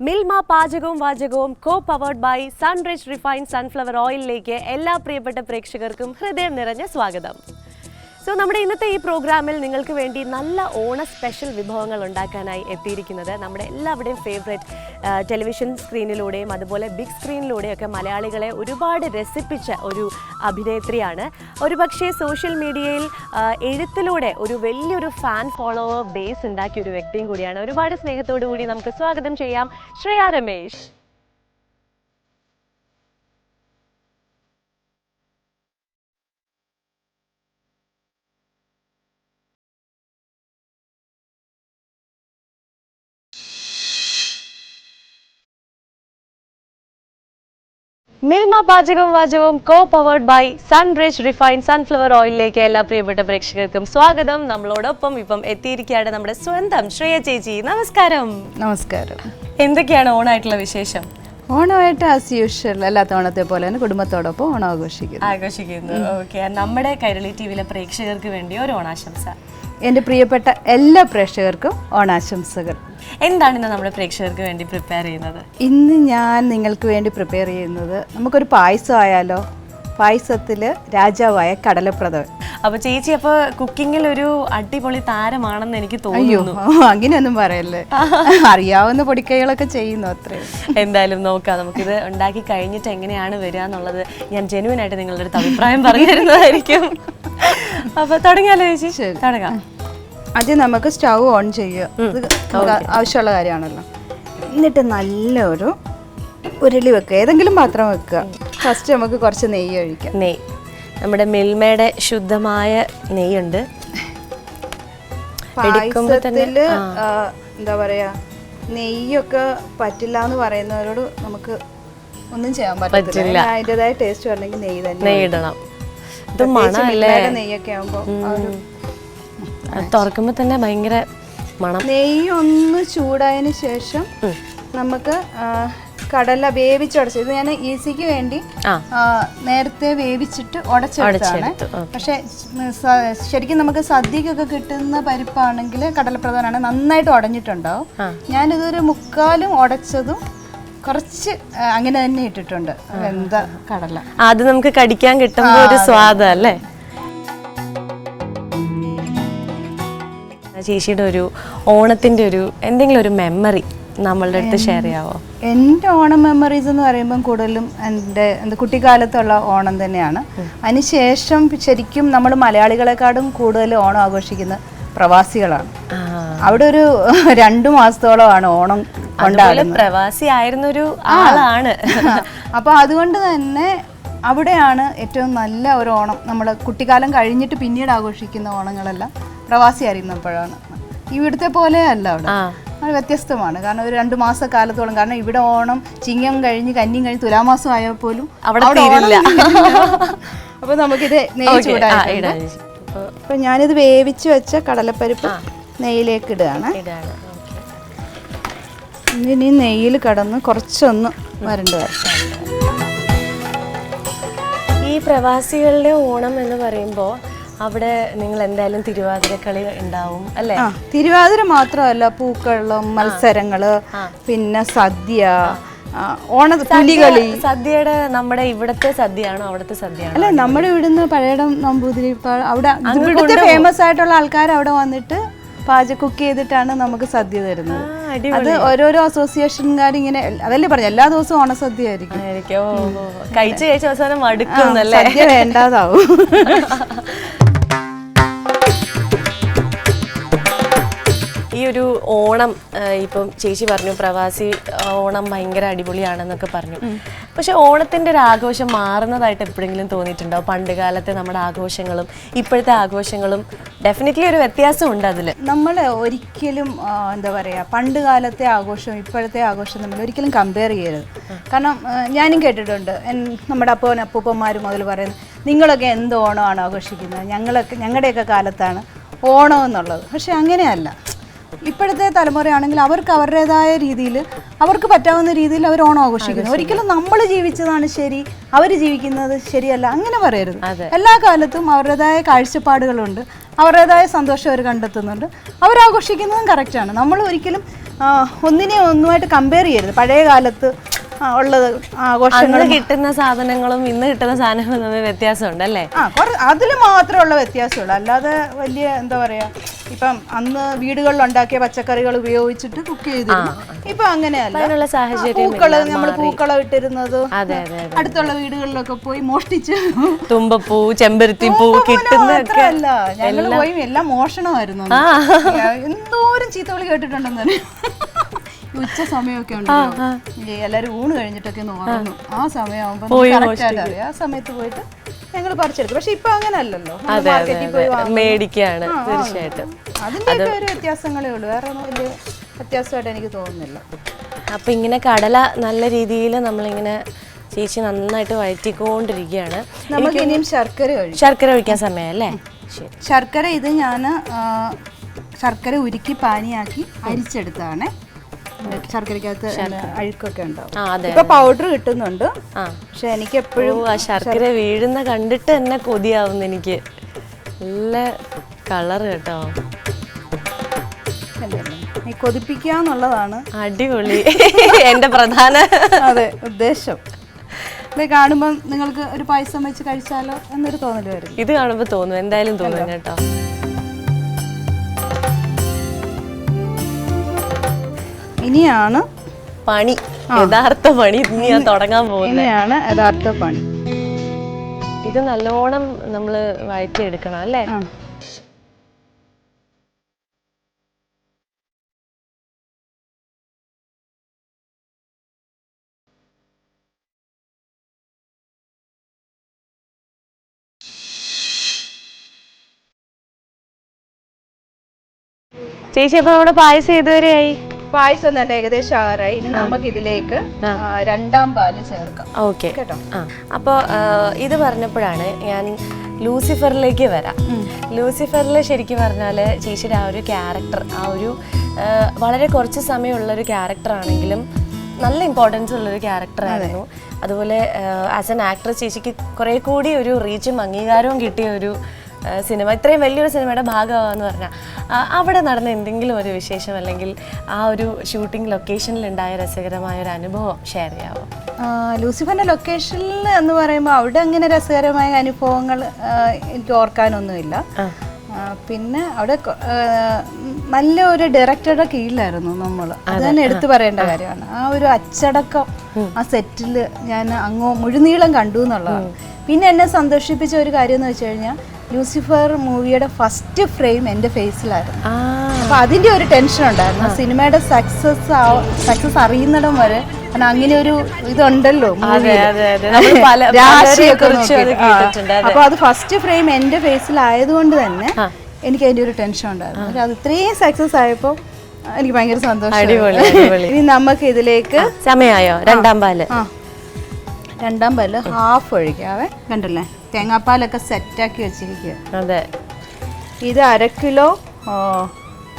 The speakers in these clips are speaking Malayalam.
മിൽമ പാചകവും വാചകവും co powered by Sunrich refined sunflower ഓയിലിലേക്ക് എല്ലാ പ്രിയപ്പെട്ട പ്രേക്ഷകർക്കും ഹൃദയം നിറഞ്ഞ സ്വാഗതം. സോ നമ്മുടെ ഇന്നത്തെ ഈ പ്രോഗ്രാമിൽ നിങ്ങൾക്ക് വേണ്ടി നല്ല ഓണ സ്പെഷ്യൽ വിഭവങ്ങൾ ഉണ്ടാക്കാനായി എത്തിയിരിക്കുന്നത് നമ്മുടെ എല്ലാവരുടെയും ഫേവറേറ്റ് ടെലിവിഷൻ സ്ക്രീനിലൂടെയും അതുപോലെ ബിഗ് സ്ക്രീനിലൂടെയൊക്കെ മലയാളികളെ ഒരുപാട് രസിപ്പിച്ച ഒരു അഭിനേത്രിയാണ്. ഒരുപക്ഷേ സോഷ്യൽ മീഡിയയിൽ എഴുത്തിലൂടെ ഒരു വലിയൊരു ഫാൻ ഫോളോവർ ബേസ് ഉണ്ടാക്കിയ ഒരു വ്യക്തിയും കൂടിയാണ്. ഒരുപാട് സ്നേഹത്തോടു കൂടി നമുക്ക് സ്വാഗതം ചെയ്യാം. ശ്രേയ രമേശ്. മിൽമ പാചകവും വാചകവും co powered by Sunrich refine sunflower ഓയിലിലേക്ക് എല്ലാ പ്രിയപ്പെട്ട പ്രേക്ഷകർക്കും സ്വാഗതം. നമ്മളോടൊപ്പം ഇപ്പം എത്തിയിരിക്കുകയാണ് നമ്മുടെ സ്വന്തം ശ്രേയ ചേച്ചി. നമസ്കാരം. നമസ്കാരം. എന്തൊക്കെയാണ് ഓണായിട്ടുള്ള വിശേഷം? ഓണമായിട്ട് ആസ് യൂഷ്വൽ അല്ലാത്ത ഓണത്തെ പോലെ തന്നെ കുടുംബത്തോടൊപ്പം ഓണം ആഘോഷിക്കുന്നു. ആഘോഷിക്കുന്നു. ഓക്കെ നമ്മുടെ കൈരളി ടി വിയിലെ പ്രേക്ഷകർക്ക് വേണ്ടി ഒരു ഓണാശംസ. എന്റെ പ്രിയപ്പെട്ട എല്ലാ പ്രേക്ഷകർക്കും ഓണാശംസകൾ. എന്താണ് ഇന്ന് നമ്മുടെ പ്രേക്ഷകർക്ക് വേണ്ടി പ്രിപ്പയർ ചെയ്യുന്നത്? ഇന്ന് ഞാൻ നിങ്ങൾക്ക് വേണ്ടി പ്രിപ്പയർ ചെയ്യുന്നത് നമുക്കൊരു പായസം ആയാലോ പായസത്തിൽ രാജാവായ കടലപ്രഥമൻ. അപ്പൊ ചേച്ചി അപ്പൊ കുക്കിങ്ങിൽ ഒരു അടിപൊളി താരമാണെന്ന് എനിക്ക് തോന്നുന്നു. അങ്ങനെയൊന്നും പറയല്ലേ. അറിയാവുന്ന പൊടിക്കൈകളൊക്കെ ചെയ്യുന്നു അത്രേ. എന്തായാലും നോക്കാം. നമുക്കിത് ഉണ്ടാക്കി കഴിഞ്ഞിട്ട് എങ്ങനെയാണ് വരിക എന്നുള്ളത് ഞാൻ ജെനുവൻ ആയിട്ട് നിങ്ങളുടെ അടുത്ത് അഭിപ്രായം പറഞ്ഞിരുന്നതായിരിക്കും. അപ്പൊ തുടങ്ങിയാലോ ചേച്ചി? ശരി. തുടങ്ങാം. ആദ്യം നമുക്ക് സ്റ്റൗ ഓൺ ചെയ്യുക. ആവശ്യമുള്ള കാര്യമാണല്ലോ. എന്നിട്ട് നല്ലൊരു ഉരുളി വെക്കുക. ഏതെങ്കിലും പാത്രം വെക്കുക. ഫസ്റ്റ് നമുക്ക് കുറച്ച് നെയ്യ് ഒഴിക്കാം. നെയ്യ്. നമ്മുടെ മിൽമയുടെ ശുദ്ധമായ നെയ്യുണ്ട്. എടുക്കുമ്പോ തന്നെ പായസത്തിൽ ആ, എന്താ പറയാ നെയ്യൊക്കെ പറ്റില്ല എന്ന് പറയുന്നവരോട് നമുക്ക് ഒന്നും ചെയ്യാൻ പറ്റില്ല. അതിന്റെതായ ടേസ്റ്റ് വരണമെങ്കിൽ നെയ്യ് തന്നെ നെയ്യ് ഇടണം. ഇത് പ്രത്യേകിച്ച് മണമല്ലേ? മിൽമയുടെ നെയ്യൊക്കെ ആകുമ്പോൾ അത് തുറക്കുമ്പോ തന്നെ ഭയങ്കര മണം. നെയ്യ് ഒന്ന് ചൂടായതിനു ശേഷം നമുക്ക് ആ, കടല വേവിച്ചുടച്ചു ഇത് ഞാൻ ഈസിക്ക് വേണ്ടി നേരത്തെ വേവിച്ചിട്ട് ഉടച്ചെടുത്താണ് ഉടച്ചെടുത്തു, പക്ഷെ ശരിക്കും നമുക്ക് സദ്യക്കൊക്കെ കിട്ടുന്ന പരിപ്പാണെങ്കിൽ കടലപ്രധാനാണ് നന്നായിട്ട് ഉടഞ്ഞിട്ടുണ്ടാവും. ഞാനിതൊരു മുക്കാലും ഉടച്ചതും കുറച്ച് അങ്ങനെ തന്നെ ഇട്ടിട്ടുണ്ട്. എന്താ കടല. അത് നമുക്ക് കടിക്കാൻ കിട്ടുമ്പോൾ ഒരു സ്വാദല്ലേ ചേച്ചിയുടെ ഒരു ഓണത്തിന്റെ ഒരു എന്തെങ്കിലും ഒരു മെമ്മറി നമ്മളുടെ അടുത്ത് ഷെയർ ചെയ്യാവോ? എന്റെ ഓണം മെമ്മറീസ് എന്ന് പറയുമ്പം കൂടുതലും എന്റെ എന്താ കുട്ടിക്കാലത്തുള്ള ഓണം തന്നെയാണ്. അതിനുശേഷം ശരിക്കും നമ്മൾ മലയാളികളെക്കാളും കൂടുതൽ ഓണം ആഘോഷിക്കുന്ന പ്രവാസികളാണ്. അവിടെ ഒരു രണ്ടു മാസത്തോളമാണ് ഓണം കൊണ്ടാടുന്നത്. പ്രവാസി ആയിരുന്നൊരു ആളാണ്. അപ്പോൾ അതുകൊണ്ട് തന്നെ അവിടെയാണ് ഏറ്റവും നല്ല ഒരു ഓണം. നമ്മൾ കുട്ടിക്കാലം കഴിഞ്ഞിട്ട് പിന്നീട് ആഘോഷിക്കുന്ന ഓണങ്ങളെല്ലാം പ്രവാസി അറിയുന്നപ്പോഴാണ് ഇവിടുത്തെ പോലെ അല്ല അവിടെ. അത് വ്യത്യസ്തമാണ്. കാരണം ഒരു രണ്ട് മാസ കാലത്തോളം കാരണം ഇവിടെ ഓണം ചിങ്ങം കഴിഞ്ഞ് കന്നിയും കഴിഞ്ഞ് തുലാമാസം ആയാൽ പോലും അവിടെ തീരില്ല. അപ്പൊ നമുക്കിത് നെയ്യ് ചൂടായിട്ട് ഇടാം. ചേച്ചി. അപ്പൊ അപ്പൊ ഞാനിത് വേവിച്ച് വെച്ച കടലപ്പരിപ്പ് നെയ്യിലേക്ക് ഇടുകയാണ്. ഇനി നെയ്യിൽ കടന്ന് കുറച്ചൊന്ന് വരണ്ട്. വരട്ടെ ഈ പ്രവാസികളുടെ ഓണം എന്ന് പറയുമ്പോൾ അവിടെ നിങ്ങൾ എന്തായാലും തിരുവാതിരക്കളി ഉണ്ടാവും അല്ലേ? തിരുവാതിര മാത്രമല്ല പൂക്കളും മത്സരങ്ങൾ പിന്നെ സദ്യ ഓണ പുലികളി. സദ്യയുടെ നമ്മുടെ ഇവിടത്തെ സദ്യയാണോ അവിടുത്തെ സദ്യയാണോ? അല്ല നമ്മുടെ ഇവിടുന്ന് പഴയടം നമ്പൂതിരി അവിടെ ഇവിടുത്തെ ഫേമസ് ആയിട്ടുള്ള ആൾക്കാർ അവിടെ വന്നിട്ട് പാചക കുക്ക് ചെയ്തിട്ടാണ് നമുക്ക് സദ്യ തരുന്നത്. അത് ഓരോരോ അസോസിയേഷൻകാർ ഇങ്ങനെ അതല്ലേ പറഞ്ഞു എല്ലാ ദിവസവും ഓണസദ്യ ആയിരിക്കും. കഴിച്ച് കഴിച്ച് അവസാനം മടുക്കും സദ്യ വേണ്ടാതാവും. ഈ ഒരു ഓണം ഇപ്പം ചേച്ചി പറഞ്ഞു പ്രവാസി ഓണം ഭയങ്കര അടിപൊളിയാണെന്നൊക്കെ പറഞ്ഞു. പക്ഷെ ഓണത്തിന്റെ ഒരു ആഘോഷം മാറുന്നതായിട്ട് എപ്പോഴെങ്കിലും തോന്നിയിട്ടുണ്ടോ? പണ്ട് കാലത്തെ നമ്മുടെ ആഘോഷങ്ങളും ഇപ്പോഴത്തെ ആഘോഷങ്ങളും ഡെഫിനറ്റ്ലി ഒരു വ്യത്യാസം ഉണ്ട് അതിൽ നമ്മൾ ഒരിക്കലും എന്താ പറയുക പണ്ട് കാലത്തെ ആഘോഷം ഇപ്പോഴത്തെ ആഘോഷം നമ്മൾ ഒരിക്കലും കമ്പയർ ചെയ്യരുത്. കാരണം ഞാനും കേട്ടിട്ടുണ്ട് നമ്മുടെ അപ്പൻ അപ്പൂപ്പന്മാർ മുതൽ പറയുന്നത് നിങ്ങളൊക്കെ എന്ത് ഓണമാണ് ആഘോഷിക്കുന്നത്? ഞങ്ങളൊക്കെ ഞങ്ങളുടെയൊക്കെ കാലത്താണ് ഓണം എന്നുള്ളത്. പക്ഷെ അങ്ങനെയല്ല. ഇപ്പോഴത്തെ തലമുറയാണെങ്കിൽ അവർക്ക് അവരുടേതായ രീതിയിൽ അവർക്ക് പറ്റാവുന്ന രീതിയിൽ അവർ ഓണം ആഘോഷിക്കുന്നു. ഒരിക്കലും നമ്മൾ ജീവിച്ചതാണ് ശരി അവർ ജീവിക്കുന്നത് ശരിയല്ല അങ്ങനെ പറയരുത്. എല്ലാ കാലത്തും അവരുടേതായ കാഴ്ചപ്പാടുകളുണ്ട് അവരുടേതായ സന്തോഷം അവർ കണ്ടെത്തുന്നുണ്ട്. അവരാഘോഷിക്കുന്നതും കറക്റ്റാണ് നമ്മൾ ഒരിക്കലും ഒന്നിനെ ഒന്നുമായിട്ട് കമ്പയർ ചെയ്യരുത്. പഴയ കാലത്ത് ഉള്ളത് ആഘോഷങ്ങൾ കിട്ടുന്ന സാധനങ്ങളും ഇന്ന് കിട്ടുന്ന സാധനങ്ങളും തമ്മിൽ വ്യത്യാസമുണ്ട് അല്ലേ? ആ മാത്രമേ ഉള്ള വ്യത്യാസമുള്ളൂ. അല്ലാതെ വലിയ എന്താ പറയാ ഇപ്പം അന്ന് വീടുകളിൽ ഉണ്ടാക്കിയ പച്ചക്കറികൾ ഉപയോഗിച്ചിട്ട് കുക്ക് ചെയ്തിരുന്നു. ഇപ്പൊ അങ്ങനെയല്ല. പൂക്കൾ നമ്മൾ പൂക്കളം ഇട്ടിരുന്നത് അടുത്തുള്ള വീടുകളിലൊക്കെ പോയി മോഷ്ടിച്ച്. തുമ്പപ്പൂ ചെമ്പരത്തി പൂ കിട്ടുന്നതൊക്കെ അല്ല ഞങ്ങൾ പോയി എല്ലാം മോഷണമായിരുന്നു. എന്തോരം ചീത്തകൾ കേട്ടിട്ടുണ്ടെന്ന് ഉച്ച സമയമൊക്കെ ഉണ്ടല്ലോ. എല്ലാരും ഊണ് കഴിഞ്ഞിട്ടൊക്കെ ഒന്ന് ഉറങ്ങും. ആ സമയമാകുമ്പോൾ കറക്റ്റായിട്ട് അറിയാം ആ സമയത്ത് പോയിട്ട് ഞങ്ങൾ പറിച്ചെടുക്കും. പക്ഷെ ഇപ്പൊ അങ്ങനെ അല്ലല്ലോ മാർക്കറ്റിൽ പോയി മേടിക്കാണ് തീർച്ചയായിട്ടും. അതിന്റെ ഒരു വ്യത്യാസങ്ങളേ ഉള്ളൂ. വേറെ വലിയ വ്യത്യാസമായിട്ട് എനിക്ക് തോന്നുന്നില്ല. അപ്പൊ ഇങ്ങനെ കടല നല്ല രീതിയിൽ നമ്മളിങ്ങനെ ചേച്ചി നന്നായിട്ട് വഴറ്റിക്കൊണ്ടിരിക്കുകയാണ്. നമുക്ക് ഇനിയും ശർക്കര ശർക്കര ഒഴിക്കാൻ സമയമല്ലേ? അല്ലേ ശർക്കര ഇത് ഞാൻ ശർക്കര ഉരുക്കി പാനിയാക്കി അരിച്ചെടുത്താണ് ശർക്കരക്കകത്ത് അഴുക്കൊക്കെ ഉണ്ടാവും. ഇപ്പൊ പൗഡർ കിട്ടുന്നുണ്ട്. പക്ഷെ എനിക്ക് എപ്പോഴും ആ ശർക്കര വീഴുന്ന കണ്ടിട്ട് തന്നെ കൊതിയാവുന്നു എനിക്ക്. നല്ല കളർ കേട്ടോ. കൊതിപ്പിക്കാന്നുള്ളതാണ് കൊതിപ്പിക്കുക എന്നുള്ളതാണ് അടിപൊളി. എന്റെ പ്രധാന അതെ ഉദ്ദേശം. ഇത് കാണുമ്പോൾ നിങ്ങൾക്ക് ഒരു പായസം വെച്ച് കഴിച്ചാലോ എന്നൊരു തോന്നൽ വരും ഇത് കാണുമ്പോൾ തോന്നും. എന്തായാലും തോന്നും കേട്ടോ. ഇനിയാണ് പണി. യഥാർത്ഥ പണി. ഇനി ഞാൻ തുടങ്ങാൻ പോകുന്നത്. ഇനിയാണ് യഥാർത്ഥ പണി. ഇത് നല്ലോണം നമ്മൾ വഴറ്റിയെടുക്കണം അല്ലേ? ചേച്ചി അപ്പൊ നമ്മുടെ പായസം ഏതുവരെയായി പായസം തന്നെ ഏകദേശം ആറായി. ഇനി നമുക്ക് ഇതിലേക്ക് രണ്ടാം പാൽ ചേർക്കാം. ഓക്കെ. കേട്ടോ? അപ്പോൾ ഇത് പറഞ്ഞപ്പോഴാണ് ഞാൻ ലൂസിഫറിലേക്ക് വരാം. ലൂസിഫറിൽ ശരിക്കും പറഞ്ഞാൽ ചേച്ചിയുടെ ആ ഒരു ക്യാരക്ടർ ആ ഒരു വളരെ കുറച്ച് സമയമുള്ള ഒരു ക്യാരക്ടർ ആണെങ്കിലും നല്ല ഇമ്പോർട്ടൻസ് ഉള്ളൊരു ക്യാരക്ടറായിരുന്നു. അതുപോലെ ആസ് എൻ ആക്ടർ ചേച്ചിക്ക് കുറേ കൂടി ഒരു റീച്ചും അംഗീകാരവും കിട്ടിയ ഒരു സിനിമ ഇത്രയും വലിയൊരു സിനിമയുടെ ഭാഗമാണെന്ന് പറഞ്ഞാൽ അവിടെ നടന്ന എന്തെങ്കിലും ഒരു വിശേഷം അല്ലെങ്കിൽ ആ ഒരു ഷൂട്ടിംഗ് ലൊക്കേഷനിൽ ഉണ്ടായ രസകരമായ ഒരു അനുഭവം ഷെയർ ചെയ്യാമോ ലൂസിഫറിന്റെ ലൊക്കേഷനിൽ എന്ന് പറയുമ്പോൾ അവിടെ അങ്ങനെ രസകരമായ അനുഭവങ്ങൾ എനിക്ക് ഓർക്കാനൊന്നുമില്ല. പിന്നെ അവിടെ നല്ല ഒരു ഡയറക്ടറുടെ കീഴിലായിരുന്നു നമ്മൾ അത് തന്നെ എടുത്തു പറയേണ്ട കാര്യമാണ്. ആ ഒരു അച്ചടക്കം ആ സെറ്റിൽ ഞാൻ അങ്ങോ മുഴുനീളം കണ്ടു എന്നുള്ളതാണ്. പിന്നെ എന്നെ സന്തോഷിപ്പിച്ച ഒരു കാര്യം എന്ന് വെച്ച് കഴിഞ്ഞാൽ ലൂസിഫർ മൂവിയുടെ ഫസ്റ്റ് ഫ്രെയിം എന്റെ ഫേസിലായിരുന്നു. അപ്പോൾ അതിന്റെ ഒരു ടെൻഷൻ ഉണ്ടായിരുന്നു. സിനിമയുടെ സക്സസ് സക്സസ് അറിയുന്നിടം വരെ കാരണം അങ്ങനെ ഒരു ഇതുണ്ടല്ലോ movie ൽ. അതെ രാശിയൊക്കെ അപ്പൊ ഫസ്റ്റ് ഫ്രെയിം എന്റെ ഫേസിലായതുകൊണ്ട് തന്നെ എനിക്ക് അതിന്റെ ഒരു ടെൻഷൻ ഉണ്ടായിരുന്നു. അത് ഇത്രയും സക്സസ് ആയപ്പോൾ എനിക്ക് ഭയങ്കര സന്തോഷം. ഇനി നമുക്ക് ഇതിലേക്ക് സമയമായോ? രണ്ടാം പാൽ. രണ്ടാം പാൽ ഹാഫ് ഒഴിക്കാവേ. കണ്ടല്ലേ? തേങ്ങാപ്പാലൊക്കെ സെറ്റാക്കി വെച്ചിരിക്കുക അതെ. ഇത് അര കിലോ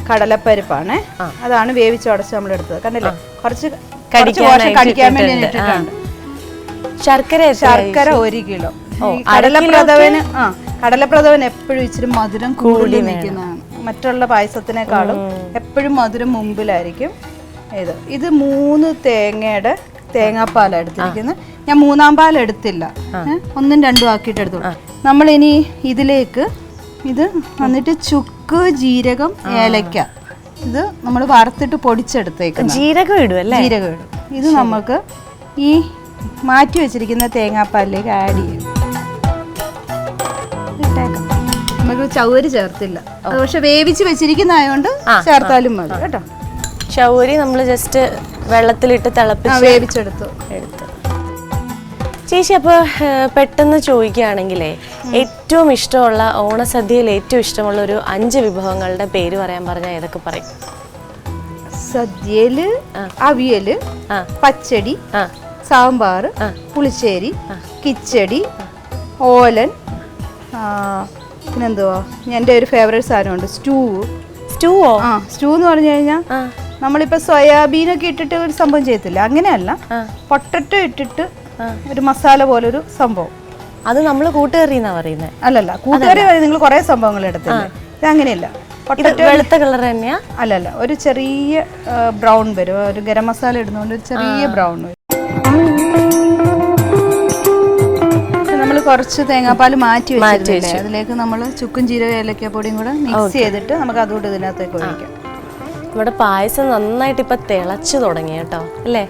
കടലപ്പരിപ്പാണ്. അതാണ് വേവിച്ചുടച്ച് നമ്മൾ എടുത്തത് കണ്ടില്ലേ? കുറച്ച് കടിക്കാൻ വേണ്ടി ഇട്ടിട്ടുണ്ട്. ശർക്കര ശർക്കര ഒരു കിലോ. കടലപ്രഥവന് ആ കടലപ്രഥവൻ എപ്പോഴും ഇച്ചിരി മധുരം കൂടി നിൽക്കുന്നതാണ്. മറ്റുള്ള പായസത്തിനേക്കാളും എപ്പോഴും മധുരം മുമ്പിലായിരിക്കും ഇത്. ഇത് മൂന്ന് തേങ്ങയുടെ തേങ്ങാപ്പാലാണ് എടുത്തിരിക്കുന്നത്. ഞാൻ മൂന്നാം പാൽ എടുത്തില്ല. ഒന്നും രണ്ടും ആക്കിയിട്ട് എടുത്തു ഇനി ഇതിലേക്ക് ഇത് വന്നിട്ട് ചുക്ക് ജീരകം ഏലക്ക. ഇത് നമ്മൾ വറുത്തിട്ട് പൊടിച്ചെടുത്തേക്ക് ജീരകം ഇടും അല്ലേ? ജീരകം ഇടും. ഇത് നമുക്ക് ഈ മാറ്റി വെച്ചിരിക്കുന്ന തേങ്ങാപ്പാലിലേക്ക് ആഡ് ചെയ്യും. ഇട്ടേക്കാം. നമുക്ക് ചവര് ചേർത്തില്ല. പക്ഷെ വേവിച്ച് വെച്ചിരിക്കുന്നതായോണ്ട് ചേർത്താലും മതി കേട്ടോ. ചൗരി നമ്മൾ ജസ്റ്റ് വെള്ളത്തിലിട്ട് തിളപ്പിച്ച് വേവിച്ചെടുത്തു. എടുത്ത്. ചേച്ചി അപ്പോൾ പെട്ടെന്ന് ചോദിക്കുകയാണെങ്കിലേ ഏറ്റവും ഇഷ്ടമുള്ള ഓണസദ്യയിൽ ഏറ്റവും ഇഷ്ടമുള്ള ഒരു അഞ്ച് വിഭവങ്ങളുടെ പേര് പറയാൻ പറഞ്ഞാൽ ഏതൊക്കെ പറയും? സദ്യയിൽ അവിയൽ പച്ചടി സാമ്പാർ പുളിശ്ശേരി കിച്ചടി ഓലൻ പിന്നെന്തുവാ? എന്റെ ഒരു ഫേവറേറ്റ് സാധനമുണ്ട് സ്റ്റൂ. സ്റ്റൂവോ? ആ സ്റ്റൂ എന്ന് പറഞ്ഞു കഴിഞ്ഞാൽ നമ്മളിപ്പോ സോയാബീനൊക്കെ ഇട്ടിട്ട് ഒരു സംഭവം ചെയ്യത്തില്ല. അങ്ങനെയല്ല. പൊട്ടറ്റോ ഇട്ടിട്ട് ഒരു മസാല പോലൊരു സംഭവം. അത് നമ്മൾ കൂട്ടുകറി എന്നാ പറയുന്നത് അല്ലല്ല കൂട്ടുകറി നിങ്ങൾ കുറെ സംഭവങ്ങൾ എടുത്തില്ലേ? ഇത് അങ്ങനെയല്ല. വെളുത്ത കളർ തന്നെയാ? അല്ലല്ല ഒരു ചെറിയ ബ്രൗൺ വരും. ഒരു ഗരം മസാല ഇടുന്നതുകൊണ്ട് ഒരു ചെറിയ ബ്രൗൺ വരും. നമ്മൾ കുറച്ച് തേങ്ങാപ്പാൽ മാറ്റി വെച്ചിട്ടില്ലേ അതിലേക്ക് നമ്മൾ ചുക്കും ജീരക ഏലക്കപ്പൊടിയും കൂടെ മിക്സ് ചെയ്തിട്ട് നമുക്ക് അതുകൊണ്ട് ഇതിനകത്തേക്ക് ഒഴിക്കാം. ഇവിടെ പായസം നന്നായിട്ട് ഇപ്പൊ തിളച്ചു തുടങ്ങി കേട്ടോ അല്ലേ?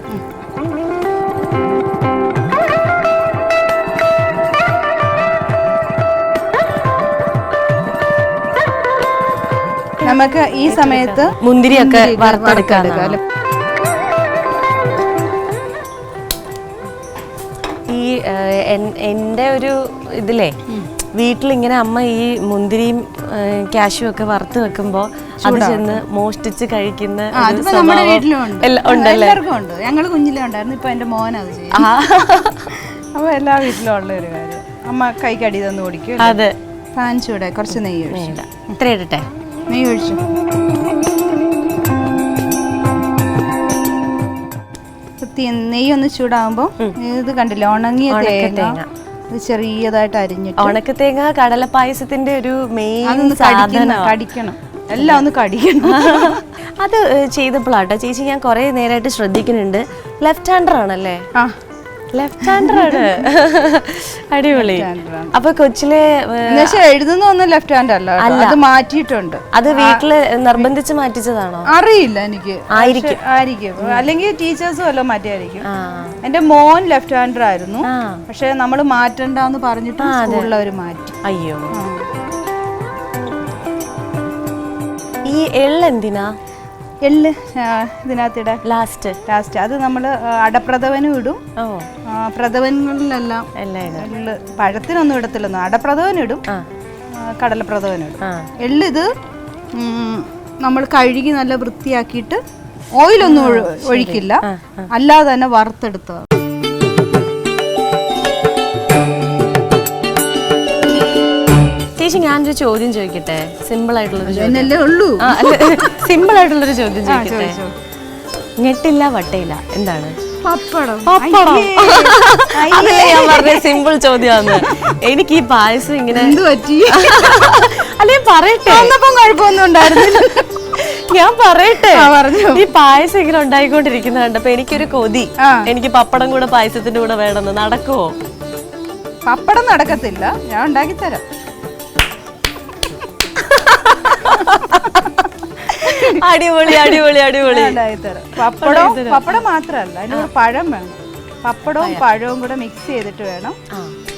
നമുക്ക് ഈ സമയത്ത് മുന്തിരിയൊക്കെ മുന്തിരി വറുത്തെടുക്കാം ഈ എന്റെ ഒരു ഇതിലേ വീട്ടിലിങ്ങനെ അമ്മ ഈ മുന്തിരിയും കാശും ഒക്കെ വറുത്ത് വെക്കുമ്പോ അത് ചെന്ന് മോഷ്ടിച്ച് കഴിക്കുന്ന നമ്മുടെ സ്വഭാവം വീട്ടിലും ഉണ്ട്. എല്ലാവർക്കും ഉണ്ട്. ഞങ്ങൾ കുഞ്ഞിലേ ഉണ്ടായിരുന്നു ഇപ്പൊ എന്റെ മോൻ അത് ചെയ്യും. അപ്പൊ എല്ലാ വീട്ടിലും ഉള്ള ഒരു കാര്യം. അമ്മ കൈക്കടി തന്നു ഓടിക്കും അതെ. പാൻ ചൂടെ കുറച്ച് നെയ്യ് ഇത്ര ഇടട്ടെ? നെയ്യ് ഒഴിച്ചു നെയ്യ് ഒന്ന് ചൂടാകുമ്പോൾ ഇത് കണ്ടില്ലേ? ഉണങ്ങിയ തേങ്ങ. ചെറിയതായിട്ട് അരിഞ്ഞിട്ട്. ഉണക്ക തേങ്ങ കടല പായസത്തിന്റെ ഒരു മെയിൻ കടിക്കണം. എല്ലാം ഒന്ന് കടിക്കണം. അത് ചെയ്തപ്പോഴാട്ടോ ചേച്ചി ഞാൻ കുറെ നേരമായിട്ട് ശ്രദ്ധിക്കുന്നുണ്ട്. ലെഫ്റ്റ് ഹാൻഡർ ആണല്ലേ? ലെഫ്റ്റ് ഹാൻഡർ ആണ്. അടിപൊളി. അപ്പൊ കൊച്ചിലെ എഴുതുന്ന ഒന്നും ലെഫ്റ്റ് ഹാൻഡ് അല്ല. അത് മാറ്റിയിട്ടുണ്ട്. അത് വീട്ടിൽ നിർബന്ധിച്ച് മാറ്റിച്ചതാണോ? അറിയില്ല എനിക്ക്. ആയിരിക്കും. ആയിരിക്കും. അല്ലെങ്കിൽ ടീച്ചേഴ്സും വല്ലതും മാറ്റിയായിരിക്കും. എന്റെ മോൻ ലെഫ്റ്റ് ഹാൻഡർ ആയിരുന്നു. പക്ഷെ നമ്മൾ മാറ്റണ്ടെന്ന് പറഞ്ഞിട്ട് സ്കൂളിൽ അവർ മാറ്റി. അയ്യോ. ഈ എള്ള് എന്തിനാ? എള്ള് ആ, ഇതിനകത്തിടെ ലാസ്റ്റ് ലാസ്റ്റ് അത് നമ്മൾ അടപ്രഥവനും ഇടും. എല്ലാം ഇടാം. എള്ള് പഴത്തിനൊന്നും ഇടത്തില്ലെന്നു. അടപ്രഥവനും ഇടും. കടലപ്രഥവനും ഇടും. എള്ളിത് എള്ള് ഇത് നമ്മൾ കഴുകി നല്ല വൃത്തിയാക്കിയിട്ട് ഓയിലൊന്നും ഒഴി- ഒഴിക്കില്ല. അല്ലാതെ തന്നെ വറുത്തെടുത്തത് ചേച്ചി ഞാനൊരു ചോദ്യം ചോദിക്കട്ടെ? സിമ്പിൾ ആയിട്ടുള്ളൊരു ചോദ്യം. ഉള്ളൂ? സിമ്പിൾ ആയിട്ടുള്ളൊരു ചോദ്യം ചോദിക്കട്ടെ? ഞെട്ടില്ല വട്ടയില്ല എന്താണ്. അതല്ലേ ഞാൻ പറഞ്ഞ സിമ്പിൾ ചോദ്യമാണ് എനിക്ക് ഈ പായസം ഇങ്ങനെ എന്ത് പറ്റി? അല്ലെ പറയട്ടെ. കുഴപ്പമൊന്നും ഉണ്ടായിരുന്നില്ല. ഞാൻ പറയട്ടെ. ഈ പായസം ഇങ്ങനെ ഉണ്ടായിക്കൊണ്ടിരിക്കുന്ന കണ്ടപ്പോ എനിക്കൊരു കൊതി. എനിക്ക് പപ്പടം കൂടെ പായസത്തിന്റെ കൂടെ വേണമെന്ന് നടക്കുവോ? പപ്പടം നടക്കത്തില്ല. ഞാൻ ഉണ്ടാക്കി തരാം അടിപൊളി അടിപൊളി അടിപൊളി. പപ്പടവും പപ്പടം മാത്രമല്ല അതിനൊരു പഴം വേണം. പപ്പടവും പഴവും കൂടെ മിക്സ് ചെയ്തിട്ട് വേണം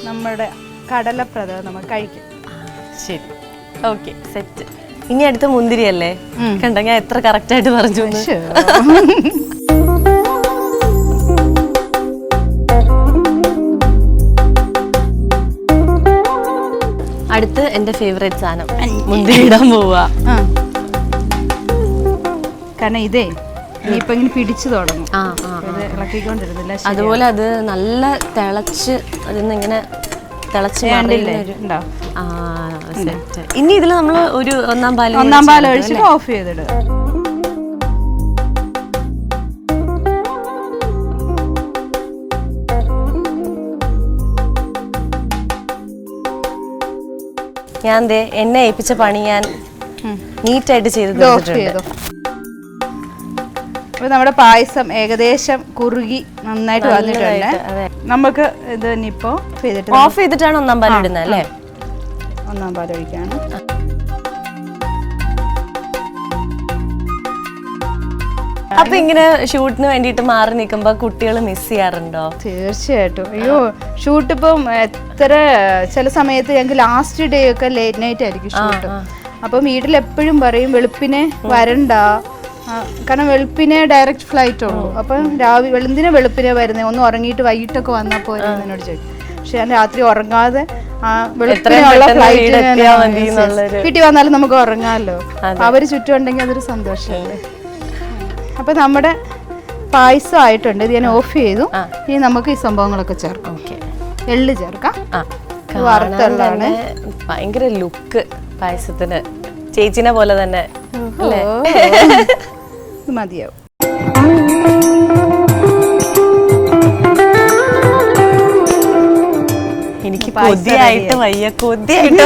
നമ്മുടെ കടലപ്രദ നമ്മൾ കഴിക്കും ശരി. ഓക്കെ സെറ്റ് ഇനി അടുത്ത മുന്തിരി അല്ലേ. കണ്ട ഞാൻ എത്ര കറക്റ്റ് ആയിട്ട് പറഞ്ഞു. അടുത്ത് എന്റെ ഫേവറേറ്റ് സാധനം മുന്തിരി ഇടാൻ പോവാ. കാരണം ഇതേ ഇനിയിപ്പോ ഇങ്ങനെ പിടിച്ചു തുടങ്ങും. ഇത് ഇളക്കിക്കൊണ്ടിരുന്നില്ല അതുപോലെ അത് നല്ല തിളച്ച് അതിന്നിങ്ങനെ തിളച്ച് ഇനി ഇതിൽ നമ്മൾ ഒരു ഒന്നാം പാൽ ഒന്നാം ചേർക്കും, ഒഴിച്ചിട്ട് ഓഫ് ചെയ്തിടുക. ഞാൻ എന്നെ ഏൽപ്പിച്ച പണി ഞാൻ നീറ്റായിട്ട് ചെയ്ത്? ഓഫ് തീർത്തിട്ടുണ്ട് ചെയ്തോ അപ്പൊ നമ്മുടെ പായസം ഏകദേശം കുറുകി നന്നായിട്ട് വന്നിട്ടുണ്ട്. നമുക്ക് ഇത് ഇനിയിപ്പോ ചെയ്തിട്ട് ഓഫ് ചെയ്തിട്ടാണ് ഒന്നാം പാൽ ഇടുന്നത് അല്ലേ? ഒന്നാം പാൽ ഒഴിക്കാണ്. അപ്പൊ ഇങ്ങനെ ഷൂട്ടിന് വേണ്ടിയിട്ട് മാറി നിൽക്കുമ്പോ കുട്ടികൾ മിസ് ചെയ്യാറുണ്ടോ? തീർച്ചയായിട്ടും. അയ്യോ ഷൂട്ട് ഇപ്പം എത്ര ചില സമയത്ത് ഞങ്ങൾക്ക് ലാസ്റ്റ് ഡേ ഒക്കെ ലേറ്റ് നൈറ്റ് ആയിരിക്കും ഷൂട്ട്. അപ്പം വീട്ടിൽ എപ്പോഴും പറയും വെളുപ്പിനെ വരണ്ട. കാരണം വെളുപ്പിനെ ഡയറക്റ്റ് ഫ്ലൈറ്റ് ഉള്ളൂ. അപ്പം രാവിലെ എന്തിനാ വെളുപ്പിനെ വരുന്നത് ഒന്ന് ഉറങ്ങിയിട്ട് വൈകിട്ടൊക്കെ വന്നാൽ പോലെ എന്നോട് ചോദിക്കും പക്ഷെ ഞാൻ രാത്രി ഉറങ്ങാതെ വെളുപ്പിനുള്ള ഫ്ലൈറ്റ് വീട്ടിൽ വന്നാലും നമുക്ക് ഉറങ്ങാമല്ലോ അവർ ചുറ്റും ഉണ്ടെങ്കിൽ അതൊരു സന്തോഷമല്ലേ? അപ്പൊ നമ്മുടെ പായസം ആയിട്ടുണ്ട്. ഇത് ഞാൻ ഓഫ് ചെയ്തു. ഇനി നമുക്ക് ഈ സംഭവങ്ങളൊക്കെ ചേർക്കാം. ഓക്കെ. എള്ള് ചേർക്കാം. വറുത്തുള്ളതാണ്. ഭയങ്കര ലുക്ക് പായസത്തിന്. ചേച്ചിനെ പോലെ തന്നെ. അല്ലേ? ഇത് മതിയാവും. എനിക്ക് കൊതിയായിട്ട് വയ്യ കൊതിയായിട്ട്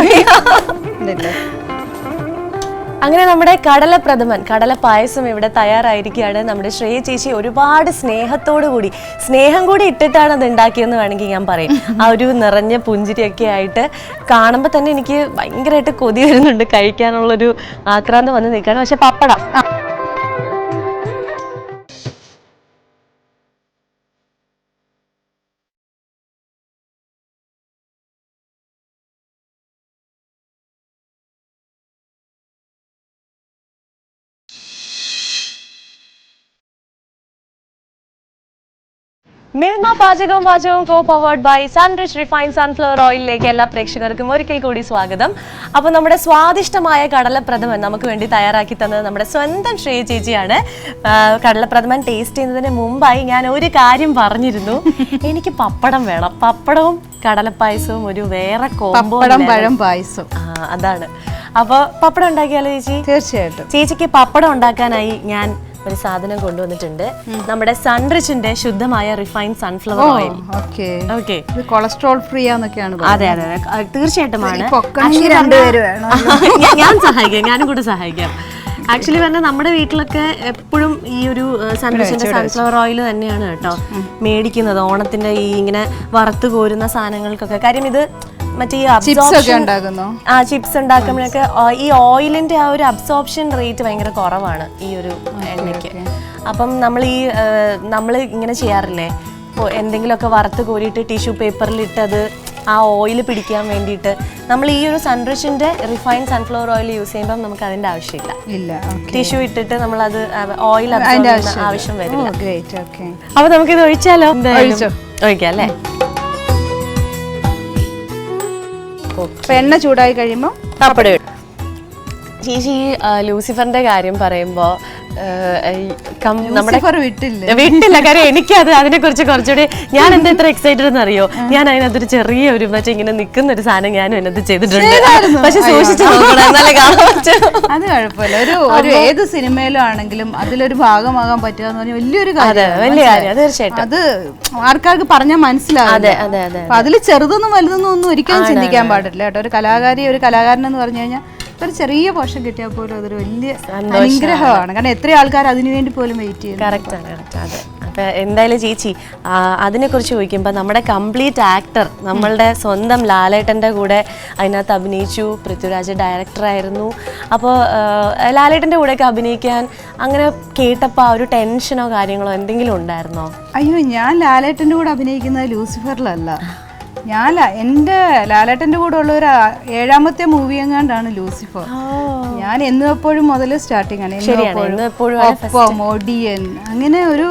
അങ്ങനെ നമ്മുടെ കടല പ്രഥമൻ കടല പായസം ഇവിടെ തയ്യാറായിരിക്കുകയാണ്. നമ്മുടെ ശ്രേയ ചേച്ചി ഒരുപാട് സ്നേഹത്തോടു കൂടി സ്നേഹം കൂടി ഇട്ടിട്ടാണ് അത് ഉണ്ടാക്കിയെന്ന് വേണമെങ്കിൽ ഞാൻ പറയും. ആ ഒരു നിറഞ്ഞ പുഞ്ചിരിയൊക്കെ ആയിട്ട് കാണുമ്പോൾ തന്നെ എനിക്ക് ഭയങ്കരമായിട്ട് കൊതി വരുന്നുണ്ട്. കഴിക്കാനുള്ളൊരു ആക്രാന്തം വന്ന് നിൽക്കുകയാണ്. പക്ഷെ പപ്പടം. മിൽമ പാചകവും പാചകവും co powered by Sunrich refine sunflower ഓയിലിലേക്ക് എല്ലാ പ്രേക്ഷകർക്കും ഒരിക്കൽ കൂടി സ്വാഗതം. അപ്പോൾ നമ്മുടെ സ്വാദിഷ്ടമായ കടലപ്രഥമൻ നമുക്ക് വേണ്ടി തയ്യാറാക്കി തന്നത് നമ്മുടെ സ്വന്തം ശ്രീ ചേച്ചിയാണ് കടലപ്രഥമൻ ടേസ്റ്റ് ചെയ്യുന്നതിന് മുമ്പായി ഞാൻ ഒരു കാര്യം പറഞ്ഞിരുന്നു. എനിക്ക് പപ്പടം വേണം. പപ്പടവും കടലപ്പായസവും ഒരു വേറെ കോമ്പോ പഴം പായസം. അതാണ്. അപ്പോൾ പപ്പടം ഉണ്ടാക്കിയാലോ ചേച്ചി? തീർച്ചയായിട്ടും. ചേച്ചിക്ക് പപ്പടം ഉണ്ടാക്കാനായി ഞാൻ ഒരു സാധനം കൊണ്ടുവന്നിട്ടുണ്ട്. നമ്മുടെ സൺറിച്ചിന്റെ ശുദ്ധമായ refine sunflower oil okay. Cholesterol free ആണെന്നൊക്കെയാണ്. അതെ അതെ തീർച്ചയായിട്ടുമാണ് ഞാൻ സഹായിക്കാം ഞാനും കൂടെ സഹായിക്കാം. ആക്ച്വലി പറഞ്ഞാൽ നമ്മുടെ വീട്ടിലൊക്കെ എപ്പോഴും ഈ ഒരു സൺറിച്ചിന്റെ സൺഫ്ലവർ ഓയിൽ തന്നെയാണ് കേട്ടോ. മേടിക്കുന്നത് ഓണത്തിന്റെ ഈ ഇങ്ങനെ വറുത്ത് കോരുന്ന സാധനങ്ങൾക്കൊക്കെ. കാര്യം ഇത് മറ്റേ ആ ചിപ്സ് ഉണ്ടാക്കുമ്പോഴൊക്കെ ഈ ഓയിലിന്റെ ആ ഒരു അബ്സോർപ്ഷൻ റേറ്റ് ഭയങ്കര കുറവാണ് ഈ ഒരു എണ്ണയ്ക്ക്. അപ്പം നമ്മൾ ഈ നമ്മൾ ഇങ്ങനെ ചെയ്യാറില്ലേ? ഇപ്പോൾ എന്തെങ്കിലുമൊക്കെ വറുത്ത് കോരിയിട്ട് ടിഷ്യൂ പേപ്പറിലിട്ടത് ആ ഓയിൽ പിടിക്കാൻ വേണ്ടിയിട്ട് നമ്മൾ ഈ ഒരു സൺറിഷിന്റെ റിഫൈൻഡ് സൺഫ്ലവർ ഓയിൽ യൂസ് ചെയ്യുമ്പോൾ നമുക്ക് അതിന്റെ ആവശ്യമില്ല. ഇല്ല ടിഷ്യൂ ഇട്ടിട്ട് നമ്മൾ അത് ഓയിൽ ആവശ്യം വരില്ല. അപ്പോൾ ഓക്കെ അപ്പൊ നമുക്കിത് ഒഴിച്ചാലോ? ഒഴിച്ചോ. ഒഴിക്കാം അല്ലേ? എണ്ണ ചൂടായി കഴിയുമ്പോൾ പപ്പടം. ചേച്ചി ലൂസിഫറിന്റെ കാര്യം പറയുമ്പോ നമ്മുടെ വിട്ടില്ല? വിട്ടില്ല കാര്യം എനിക്കത് അതിനെ കുറിച്ച് കുറച്ചുകൂടി ഞാൻ എന്താ ഇത്ര എക്സൈറ്റഡ് എന്ന് അറിയോ ഞാൻ അതിനകത്തൊരു ചെറിയ ഒരു മറ്റേ ഇങ്ങനെ നിൽക്കുന്ന ഒരു സാധനം ഞാനും അതിനകത്ത് ചെയ്തിട്ടുണ്ട്? പക്ഷെ സൂക്ഷിച്ചു അത് കുഴപ്പമില്ല. ഒരു ഒരു ഏത് സിനിമയിലും ആണെങ്കിലും അതിലൊരു ഭാഗമാകാൻ പറ്റുക എന്ന് പറഞ്ഞാൽ വലിയൊരു കാര്യം വലിയ കാര്യം തീർച്ചയായിട്ടും. അത് ആർക്കാർക്ക് പറഞ്ഞാൽ മനസ്സിലാവും അതിൽ ചെറുതൊന്നും വലുതൊന്നും ഒന്നും ഒരിക്കലും ചിന്തിക്കാൻ പാടില്ല കേട്ടോ. ഒരു കലാകാരി ഒരു കലാകാരൻ എന്ന് പറഞ്ഞു കഴിഞ്ഞാൽ ഒരു ചെറിയ പോഷൻ കിട്ടിയാൽ പോലും അതൊരു വലിയ അനുഗ്രഹമാണ്. കാരണം എത്ര ആൾക്കാർ അതിനുവേണ്ടി പോലും വെയിറ്റ് ചെയ്യുന്നു. കറക്റ്റ് അതെ. അപ്പോൾ എന്തായാലും ചേച്ചി അതിനെക്കുറിച്ച് ചോദിക്കുമ്പോൾ നമ്മുടെ കംപ്ലീറ്റ് ആക്ടർ നമ്മളുടെ സ്വന്തം ലാലേട്ടന്റെ കൂടെ അതിനകത്ത് അഭിനയിച്ചു. പൃഥ്വിരാജ് ഡയറക്ടറായിരുന്നു അപ്പോൾ ലാലേട്ടന്റെ കൂടെയൊക്കെ അഭിനയിക്കാൻ അങ്ങനെ കേട്ടപ്പോൾ ആ ഒരു ടെൻഷനോ കാര്യങ്ങളോ എന്തെങ്കിലും ഉണ്ടായിരുന്നോ? അയ്യോ ഞാൻ ലാലേട്ടന്റെ കൂടെ അഭിനയിക്കുന്നത് ലൂസിഫറിലല്ല. ഞാൻ എന്റെ എന്റെ ലാലേട്ടന്റെ കൂടെ ഉള്ള ഒരു ഏഴാമത്തെ മൂവി എങ്ങാണ്ടാണ് ലൂസിഫർ. ഞാൻ എന്നും എപ്പോഴും മുതൽ സ്റ്റാർട്ടിങ് ആണ്. ഒപ്പം ഒടിയൻ അങ്ങനെ ഒരു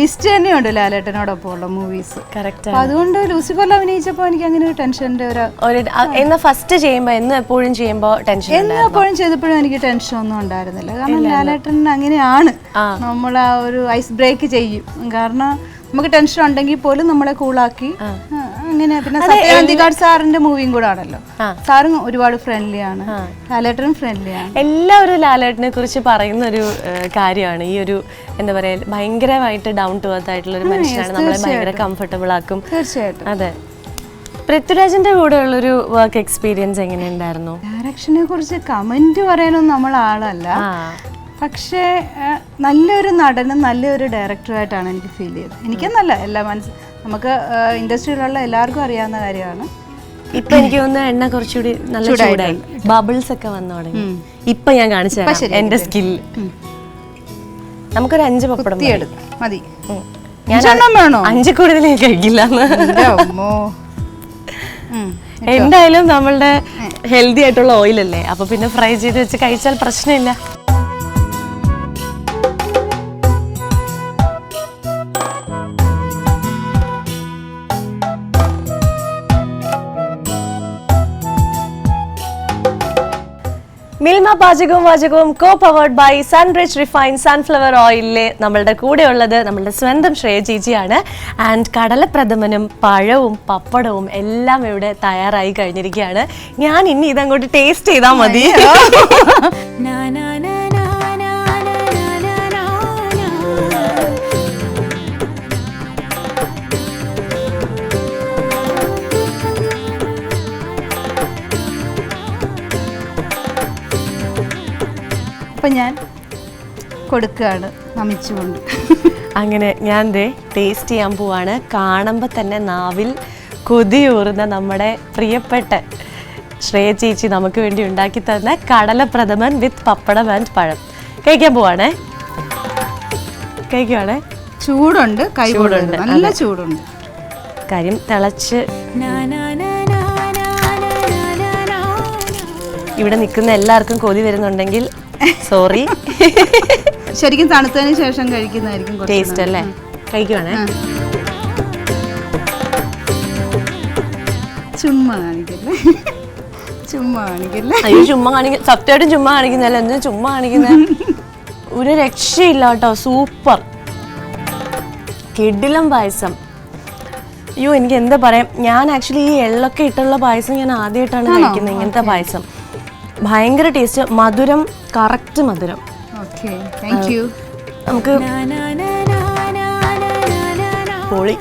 ലിസ്റ്റ് തന്നെയുണ്ട് ലാലേട്ടനോടൊപ്പം ഉള്ള മൂവീസ് അതുകൊണ്ട് ലൂസിഫറിൽ അഭിനയിച്ചപ്പോൾ എനിക്ക് അങ്ങനെ ഒരു ടെൻഷന്റെ ഒരു എന്നാ ഫസ്റ്റ് ചെയ്യുമ്പോൾ എന്നും എപ്പോഴും ചെയ്യുമ്പോൾ ടെൻഷൻ എന്നും എപ്പോഴും ചെയ്തപ്പോഴും എനിക്ക് ടെൻഷൻ ഒന്നും ഉണ്ടായിരുന്നില്ല. കാരണം ലാലേട്ടൻ അങ്ങനെയാണ്. നമ്മൾ ആ ഒരു ഐസ് ബ്രേക്ക് ചെയ്യും. കാരണം നമുക്ക് ടെൻഷൻ ഉണ്ടെങ്കിൽ പോലും നമ്മളെ കൂളാക്കി അങ്ങനെ പിന്നെ സത്യകാന്തികാട് സാറിന്റെ മൂവിയും കൂടെ ആണല്ലോ. സാറും ഒരുപാട് ഫ്രണ്ട്ലി ആണ്. ലാലേട്ടനും ഫ്രണ്ട്ലി ആണ്. എല്ലാവരും ലാലേട്ടനെ കുറിച്ച് പറയുന്ന ഒരു കാര്യമാണ്. ഈ ഒരു എന്താ പറയാ ഭയങ്കരമായിട്ട് ഡൗൺ ടു എർത്ത് ആയിട്ടുള്ള ഒരു മനുഷ്യനാണ്. നമ്മളെ ഭയങ്കര കംഫർട്ടബിൾ ആക്കും. തീർച്ചയായിട്ടും. അതെ. പൃഥ്വിരാജിന്റെ കൂടെ ഉള്ളൊരു വർക്ക് എക്സ്പീരിയൻസ് എങ്ങനെയുണ്ടായിരുന്നു? ഡയറക്ഷനെ കുറിച്ച് കമന്റ് പറയാനൊന്നും നമ്മൾ ആളല്ല. പക്ഷേ നല്ലൊരു നടനും നല്ലൊരു ഡയറക്ടറുമായിട്ടാണ് എനിക്ക് ഫീൽ ചെയ്തത്. എനിക്കെന്നല്ല എല്ലാ മനസ്സ് നമുക്ക് ഇൻഡസ്ട്രിയിലുള്ള എല്ലാവർക്കും അറിയാവുന്ന കാര്യമാണ്. ഇപ്പൊ എനിക്ക് തോന്നുന്നു എണ്ണ കുറച്ചുകൂടി നല്ല ചൂടായി. ബബിൾസ് ഒക്കെ വന്നു തുടങ്ങി. ഇപ്പൊ ഞാൻ കാണിച്ചു എന്റെ സ്കിൽ നമുക്കൊരു അഞ്ച് പപ്പടം മതി. വേണോ? അഞ്ച് കൂടുതൽ കഴിക്കില്ല. എന്തായാലും നമ്മളുടെ ഹെൽത്തി ആയിട്ടുള്ള ഓയിൽ അല്ലേ? അപ്പൊ പിന്നെ ഫ്രൈ ചെയ്ത് വെച്ച് കഴിച്ചാൽ പ്രശ്നമില്ല. പാചകവും വാചകവും co powered by Sunrich refine sunflower ഓയിലിലെ നമ്മളുടെ കൂടെ ഉള്ളത് നമ്മളുടെ സ്വന്തം ശ്രേയ ചേച്ചിയാണ് ആൻഡ് കടലപ്രഥമനും പഴവും പപ്പടവും എല്ലാം ഇവിടെ തയ്യാറായി കഴിഞ്ഞിരിക്കുകയാണ്. ഞാൻ ഇനി ഇതങ്ങോട്ട് ടേസ്റ്റ് ചെയ്താൽ മതി. അപ്പം ഞാൻ കൊടുക്കുകയാണ് നമിച്ചുകൊണ്ട്. അങ്ങനെ ഞാൻ ദേ ടേസ്റ്റ് ചെയ്യാൻ പോവാണ്. കാണുമ്പോൾ തന്നെ നാവിൽ കൊതിയൂറുന്ന നമ്മുടെ പ്രിയപ്പെട്ട ശ്രേയ ചേച്ചി നമുക്ക് വേണ്ടി ഉണ്ടാക്കി തന്ന കടലപ്രഥമൻ വിത്ത് പപ്പടം ആൻഡ് പഴം. കഴിക്കാൻ പോവാണേ? കഴിക്കുവാണേ? ചൂടുണ്ട് കൈ ചൂടുണ്ട്, നല്ല ചൂടുണ്ട്. കാര്യം തിളച്ച് ഇവിടെ നിൽക്കുന്ന എല്ലാവർക്കും കൊതി വരുന്നുണ്ടെങ്കിൽ സോറി ശരിക്കും തണുത്തതിന് ശേഷം കഴിക്കുന്നതായിരിക്കും. ടേസ്റ്റ് അല്ലേ? കഴിക്കുവാണേ? ആ. ചുമ്മാ കാണിക്കല്ലേ? ചുമ്മാ കാണിക്കല്ലേ? അയ്യോ ചുമ്മാ കാണിക്ക സത്യമായിട്ടും ചുമ്മാ കാണിക്കുന്നല്ല എന്തിനാ ചുമ്മാ കാണിക്കുന്ന? ഒരു രക്ഷയില്ല കേട്ടോ സൂപ്പർ. കിഡിലം പായസം. അയ്യോ എനിക്ക് എന്താ പറയാം ഞാൻ ആക്ച്വലി ഈ എള്ളൊക്കെ ഇട്ടുള്ള പായസം ഞാൻ ആദ്യമായിട്ടാണ് കഴിക്കുന്നത് ഇങ്ങനത്തെ പായസം. ഭയങ്കര ടേസ്റ്റ് മധുരം കറക്റ്റ് മധുരം. നമുക്ക് പൊളി.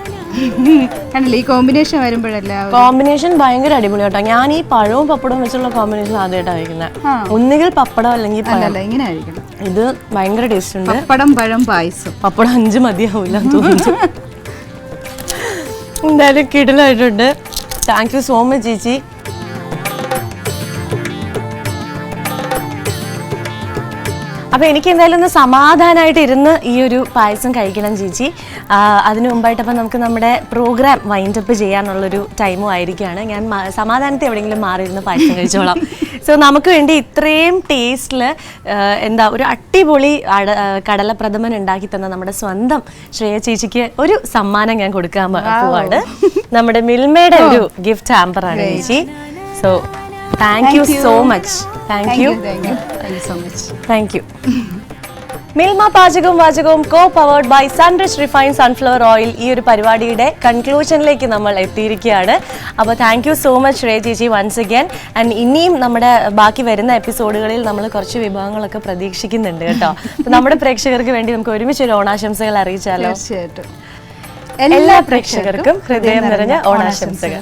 കണ്ടില്ലേ ഈ കോമ്പിനേഷൻ വരുമ്പോഴല്ല കോമ്പിനേഷൻ ഭയങ്കര അടിപൊളി കേട്ടോ. ഞാൻ ഈ പഴവും പപ്പടവും വെച്ചുള്ള കോമ്പിനേഷൻ ആദ്യമായിട്ടാണ് കഴിക്കുന്നത്. ഒന്നുകിൽ പപ്പടം അല്ലെങ്കിൽ പഴം. ഇങ്ങനെ കഴിക്കണം. ഇത് ഭയങ്കര ടേസ്റ്റ് ഉണ്ട്. പപ്പടം പഴം പായസം. പപ്പടം അഞ്ച് മതിയാവില്ല തോന്നുന്നു. എന്തായാലും കിടലായിട്ടുണ്ട്. താങ്ക് യു സോ മച്ച് ചേച്ചി. അപ്പോൾ എനിക്ക് എന്തായാലും ഒന്ന് സമാധാനമായിട്ട് ഇരുന്ന് ഈ ഒരു പായസം കഴിക്കണം ചേച്ചി. അതിനു മുമ്പായിട്ട് അപ്പം നമുക്ക് നമ്മുടെ പ്രോഗ്രാം വൈൻഡപ്പ് ചെയ്യാനുള്ളൊരു ടൈമും ആയിരിക്കുകയാണ്. ഞാൻ സമാധാനത്തെ എവിടെയെങ്കിലും മാറിയിരുന്ന് പായസം കഴിച്ചോളാം. സോ നമുക്ക് വേണ്ടി ഇത്രയും ടേസ്റ്റിൽ എന്താ ഒരു അടിപൊളി അട- കടലപ്രഥമൻ ഉണ്ടാക്കി തന്ന നമ്മുടെ സ്വന്തം ശ്രേയ ചേച്ചിക്ക് ഒരു സമ്മാനം ഞാൻ കൊടുക്കാൻ പോവാണ്. നമ്മുടെ മിൽമയുടെ ഒരു ഗിഫ്റ്റ് ഹാമ്പറാണ് ചേച്ചി. So thank you so much thank you so much thank you Milma പാചകവും വാചകവും co powered by Sunrich refine sunflower oil ഈ ഒരു പരിപാടിയുടെ കൺക്ലൂഷനിലേക്ക് നമ്മൾ എത്തിയിരിക്കുകയാണ്. അപ്പോൾ താങ്ക് യു സോ മച്ച് ശ്രേ ചേച്ചി വൺസ് അഗൈൻ ആൻഡ് ഇനിയും നമ്മുടെ ബാക്കി വരുന്ന എപ്പിസോഡുകളിൽ നമ്മൾ കുറച്ച് വിഭവങ്ങളൊക്കെ പ്രതീക്ഷിക്കുന്നുണ്ട് കേട്ടോ. അപ്പോൾ നമ്മുടെ പ്രേക്ഷകർക്ക് വേണ്ടി നമുക്ക് ഒരുമിച്ച് ഒരു ഓണാശംസകൾ അറിയിച്ചാലോ? തീർച്ചയായിട്ടും. എല്ലാ പ്രേക്ഷകർക്കും ഹൃദയം നിറഞ്ഞ ഓണാശംസകൾ.